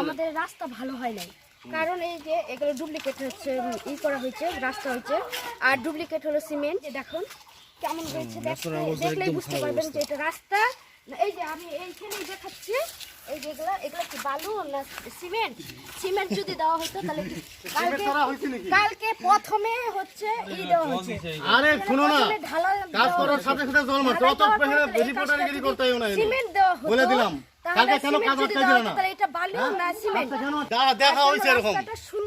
আমাদের রাস্তা ভালো হয় নাই। কারণ এই যে এগুলো ডুপ্লিকেট হচ্ছে ই করা হয়েছে রাস্তা হয়েছে। আর ডুপ্লিকেট হলো সিমেন্ট দেখুন কেমন হয়েছে দেখলেই বুঝতে পারবেন যে এটা রাস্তা। এই যে আমি এইখানেই দেখাচ্ছি এই যেগুলো এগুলো কি বালু না সিমেন্ট সিমেন্ট যদি দেওয়া হতো তাহলে কালকে কালকে প্রথমে হচ্ছে ই দেওয়া হচ্ছে আরে শুনো না। কাজ করার সাথে সাথে জল মারতে অত রিপোর্টারগিরি করতে হয় না সিমেন্ট দেওয়া হতো। বলে দিলাম। কালকে কেন কাজ দিলে না? এটা বালু না সিমেন্ট। যা- দেখা জন্য এরকম।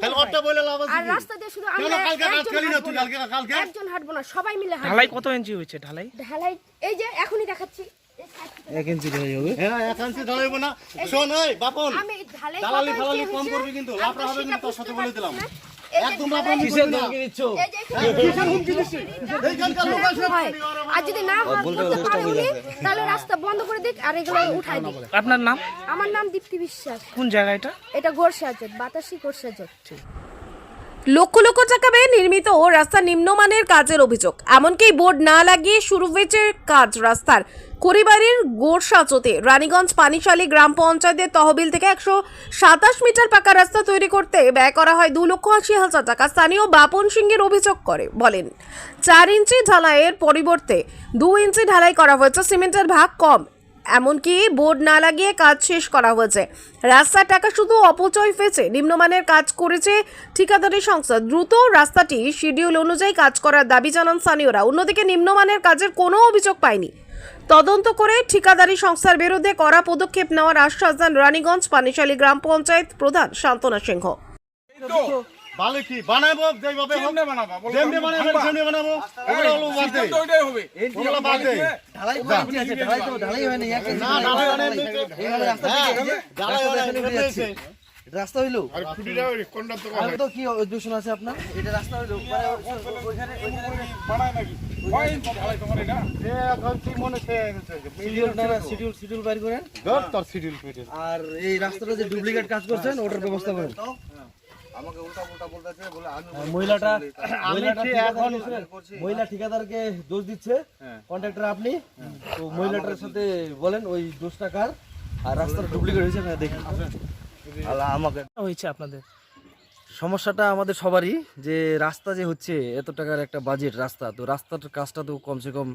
তাহলে হয়। ওটা বলে লাভ আছে আর রাস্তা দিয়ে শুধু কেন আমরা কালকে কাজ একজন না। তুই কালকে? কালকে? একজন হাঁটবো না সবাই মিলে হাঁটবো। ঢালাই কত ইঞ্চি হয়েছে ঢালাই? ঢালাই এই যে এখনই দেখাচ্ছি। এক ইঞ্চি ঢালাই হবে? হ্যাঁ একান্সি ঢালাইবো না। শোন এই বাপন আমি ঢালাই ইঞ্চি কম করবি কিন্তু। লাফড়া হবে কিন্তু তোর সাথে বলে দিলাম। একদম এইখানকার লোক আর যদি না হয় উনি, তাহলে রাস্তা বন্ধ করে দিক আর এগুলো উঠাই দিক। আপনার নাম? আমার নাম দীপ্তি বিশ্বাস। কোন জায়গা এটা? এটা গোরসাজত বাতাসি গোরসাজত। লক্ষ লক্ষ টাকা ব্যয়ে নির্মিত রাস্তা নিম্নমানের কাজের অভিযোগ। এমনকি বোর্ড না লাগিয়ে শুরু হয়েছে কাজ রাস্তার। করিবাড়ির গোরসাচতে রানীগঞ্জ পানিশালী গ্রাম পঞ্চায়েতের তহবিল থেকে একশো সাতাশ মিটার পাকা রাস্তা তৈরি করতে ব্যয় করা হয় দু লক্ষ আশি হাজার টাকা। স্থানীয় বাপন সিংয়ের অভিযোগ করে, বলেন, চার ইঞ্চি ঢালাইয়ের পরিবর্তে দু ইঞ্চি ঢালাই করা হয়েছে, সিমেন্টের ভাগ কম। এমনকি বোর্ড না লাগিয়ে কাজ শেষ করা হয়েছে। রাস্তার টাকা শুধু অপচয় ফেছে নিম্নমানের কাজ করেছে ঠিকাদারি সংস্থা। দ্রুত রাস্তাটি শিডিউল অনুযায়ী কাজ করার দাবি জানান স্থানীয়রা। অন্যদিকে নিম্নমানের কাজের কোনো অভিযোগ পায়নি। তদন্ত করে ঠিকাদারি সংস্থার বিরুদ্ধে কড়া পদক্ষেপ নেওয়ার আশ্বাস দেন রানীগঞ্জ পানিশালী গ্রাম পঞ্চায়েত প্রধান শান্তনা সিংহ। কি বানাবো যেভাবে হোক যেমনি বানাবো সেমনি বানাবো ওগুলো হলো বাদ দে। ওগুলো বাদ দে। না ঢালাই মানে হ্যাঁ ঢালাই মানে হয়েছে রাস্তা হইল? আর তো কি দূষণ আছে আপনার? এটা রাস্তা হইল মানে ওইখানে সে এখন কি মনে সে শিডিউল না শিডিউল শিডিউল বাইর করেন। ধর তোর শিডিউল ফিটে আর এই রাস্তাটা যে ডুপ্লিকেট কাজ করছেন ওটার ব্যবস্থা করেন। আর মহিলাটা মহিলাটা এখন এখন- মহিলা ঠিকাদারকে দোষ দিচ্ছে কন্ট্রাক্টর আপনি। তো মহিলাটার সাথে বলেন ওই দোষটা কার? আর রাস্তাটা ডুপ্লিকেট হয়েছে না দেখি। আল্লাহ আমাকে হয়েছে আপনাদের? সমস্যাটা আমাদের সবারই যে রাস্তা যে হচ্ছে এত টাকার একটা বাজেট রাস্তা তো রাস্তার কাজটা তো কমসে কম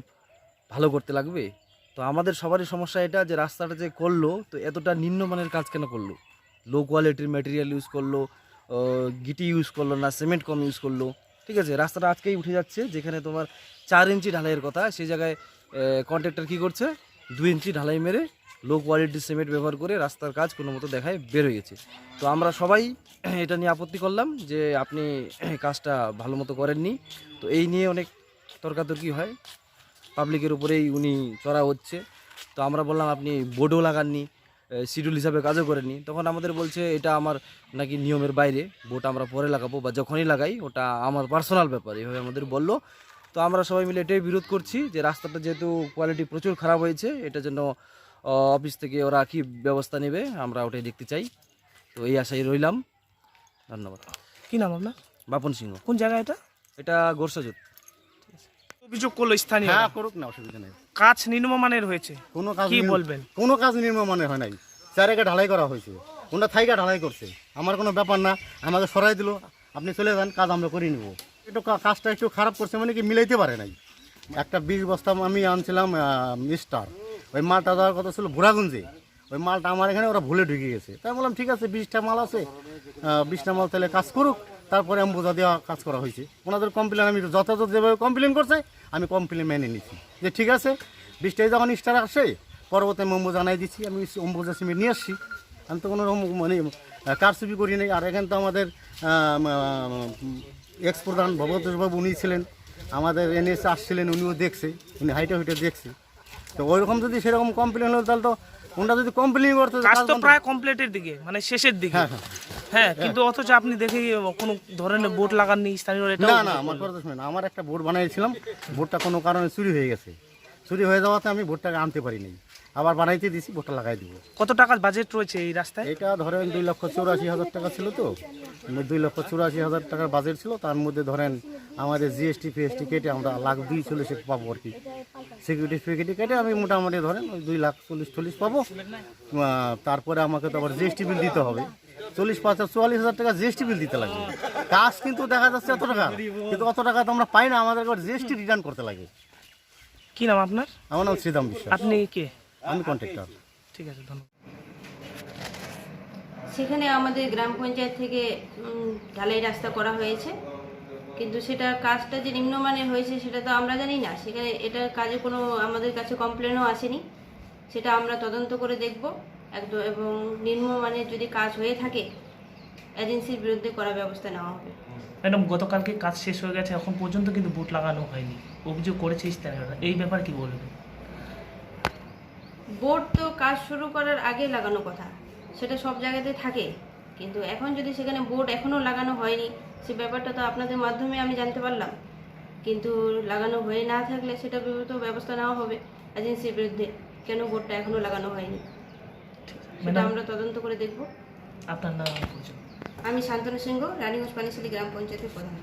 ভালো করতে লাগবে। তো আমাদের সবারই সমস্যা এটা যে রাস্তাটা যে করল তো এতটা নিম্নমানের কাজ কেন করল? লো কোয়ালিটির ম্যাটেরিয়াল ইউজ করল গিটি ইউজ করল না সিমেন্ট কম ইউজ করল। ঠিক আছে, রাস্তাটা আজকেই উঠে যাচ্ছে, যেখানে তোমার চার ইঞ্চি ঢালাইয়ের কথা সেই জায়গায় কন্ট্রাক্টর কী করছে? দুই ইঞ্চি ঢালাই মেরে লো কোয়ালিটির সিমেন্ট ব্যবহার করে রাস্তার কাজ কোনো মতো দেখায় বের গেছে। তো আমরা সবাই এটা নিয়ে আপত্তি করলাম যে আপনি কাজটা ভালো মতো করেননি। তো এই নিয়ে অনেক তর্কাতর্কি হয়। পাবলিকের উপরেই উনি চড়া হচ্ছে। তো আমরা বললাম, আপনি বোর্ডও লাগাননি। শিডিউল হিসাবে কাজও করেননি তখন আমাদের বলছে এটা আমার নাকি নিয়মের বাইরে বোট আমরা পরে লাগাবো বা যখনই লাগাই ওটা আমার পার্সোনাল ব্যাপার। এভাবে আমাদের বলল। তো আমরা সবাই মিলে এটাই বিরোধ করছি যে রাস্তাটা যেহেতু কোয়ালিটি প্রচুর খারাপ হয়েছে এটা জন্য অফিস থেকে ওরা কী ব্যবস্থা নেবে আমরা ওটাই দেখতে চাই। তো এই আশায় রইলাম। ধন্যবাদ। কী নাম আপনার? বাপন সিংহ। কোন জায়গা এটা? এটা গোরসাজুত। অভিযোগ করল স্থানীয় হ্যাঁ করুক না অসুবিধা নেই। কাজ নিম্নমানের হয়েছে। কোনো কাজ কি বলবেন? কোনো কাজ নির্মমানে হয় নাই। চারেকে ঢালাই করা হয়েছে। কোনটা থাইকা ঢালাই করছে। আমার কোনো ব্যাপার না আমাকে সরাই দিল। আপনি চলে যান কাজ আমরা করে নিব। একটু কা- কাজটা একটু খারাপ করছে মানে কি মিলাইতে পারে নাই। একটা বিশ বস্তা আমি আনছিলাম মিস্টার ওই মালটা দেওয়ার কথা ছিল ভুরাগুঞ্জে। ওই মালটা আমার এখানে ওরা ভুলে ঢুকে গেছে। তাই বললাম ঠিক আছে বিশটা মাল আছে। আহ, বিশটা মাল তাহলে কাজ করুক। তারপরে বোঝা দেওয়া কাজ করা হয়েছে। ওনাদের কমপ্লেন আমি যথাযথ যেভাবে কমপ্লেন করছে আমি কমপ্লেন মেনে নিচ্ছি যে ঠিক আছে বিশটায় যখন স্টার আসে পরবর্তী আমি অম্বু জানাই দিচ্ছি আমি অম্বুজা সিমেন্ট নিয়ে আসছি। আমি তো কোনো রকম মানে কারচুপি করি নাই। আর এখানে তো আমাদের এক্স প্রধান ভগবতোষবাবু উনি ছিলেন। আমাদের এনএস আসছিলেন উনিও দেখছে উনি হাইটে হাইটে দেখছে। তো ওইরকম যদি সেরকম কমপ্লেন হলো তাহলে তো ওনারা যদি কমপ্লেন করতে কাজ কাজ তো প্রায় কমপ্লিটের দিকে মানে শেষের দিকে। হ্যাঁ, হ্যাঁ। হ্যাঁ কিন্তু অথচ আপনি দেখে কোনো ধরনের বোট লাগাননি স্থানীয় না না আমার কথা শুনেন আমার একটা বোর্ড বানিয়েছিলাম বোর্ডটা কোনো কারণে চুরি হয়ে গেছে। চুরি হয়ে যাওয়াতে আমি বোর্ডটাকে আনতে পারিনি। আবার বানাইতে দিছি বোটটা লাগাই দিব। কত টাকা বাজেট রয়েছে এই রাস্তায়? এটা ধরেন দুই লক্ষ চৌরাশি হাজার টাকা ছিল তো। দুই লক্ষ চৌরাশি হাজার টাকার বাজেট ছিল তার মধ্যে ধরেন আমাদের জিএসটি ফিএসটি কেটে আমরা লাখ দুই চল্লিশে পাবো আর কি। সিকিউরিটি ফিকিউরিটি কেটে আমি মোটামুটি ধরেন দুই লাখ চল্লিশ চল্লিশ পাবো। তারপরে আমাকে তো আবার জিএসটি বিল দিতে হবে। চল্লিশ পঞ্চাশ চুয়াল্লিশ হাজার টাকা জিএসটি বিল দিতে লাগবে কাজ কিন্তু দেখা যাচ্ছে এত টাকা কিন্তু অত টাকা তো আমরা পাই না আমাদের জিএসটি রিটার্ন করতে লাগে। কি নাম আপনার? আমার নাম শ্রীদাম বিশ্বাস। আপনি কে? আমি কন্ট্রাক্টর ঠিক আছে ধন্যবাদ। সেখানে আমাদের গ্রাম পঞ্চায়েত থেকে ঢালাই রাস্তা করা হয়েছে। কিন্তু সেটার কাজটা যে নিম্নমানের হয়েছে সেটা তো আমরা জানি না। সেখানে এটার কাজে কোনো আমাদের কাছে কমপ্লেনও আসেনি। সেটা আমরা তদন্ত করে দেখব। একদম এবং নিম্নমানের যদি কাজ হয়ে থাকে এজেন্সির বিরুদ্ধে করা ব্যবস্থা নেওয়া হবে। ম্যাডাম গতকালকে কাজ শেষ হয়ে গেছে এখন পর্যন্ত কিন্তু বোট লাগানো হয়নি। অভিযোগ করেছে স্থানীয়রা এই ব্যাপার কি বলবেন? বোর্ড তো কাজ শুরু করার আগে লাগানো কথা। সেটা সব জায়গাতে থাকে। কিন্তু এখন যদি সেখানে বোর্ড এখনও লাগানো হয়নি সে ব্যাপারটা তো আপনাদের মাধ্যমে আমি জানতে পারলাম। কিন্তু লাগানো হয়ে না থাকলে সেটা বিরুদ্ধে ব্যবস্থা নেওয়া হবে এজেন্সির বিরুদ্ধে। কেন বোর্ডটা এখনও লাগানো হয়নি? সেটা আমরা তদন্ত করে দেখব। আপনার নাম আমি শান্তনু সিংহ রানীগঞ্জ পানিশালী গ্রাম পঞ্চায়েতের প্রধান।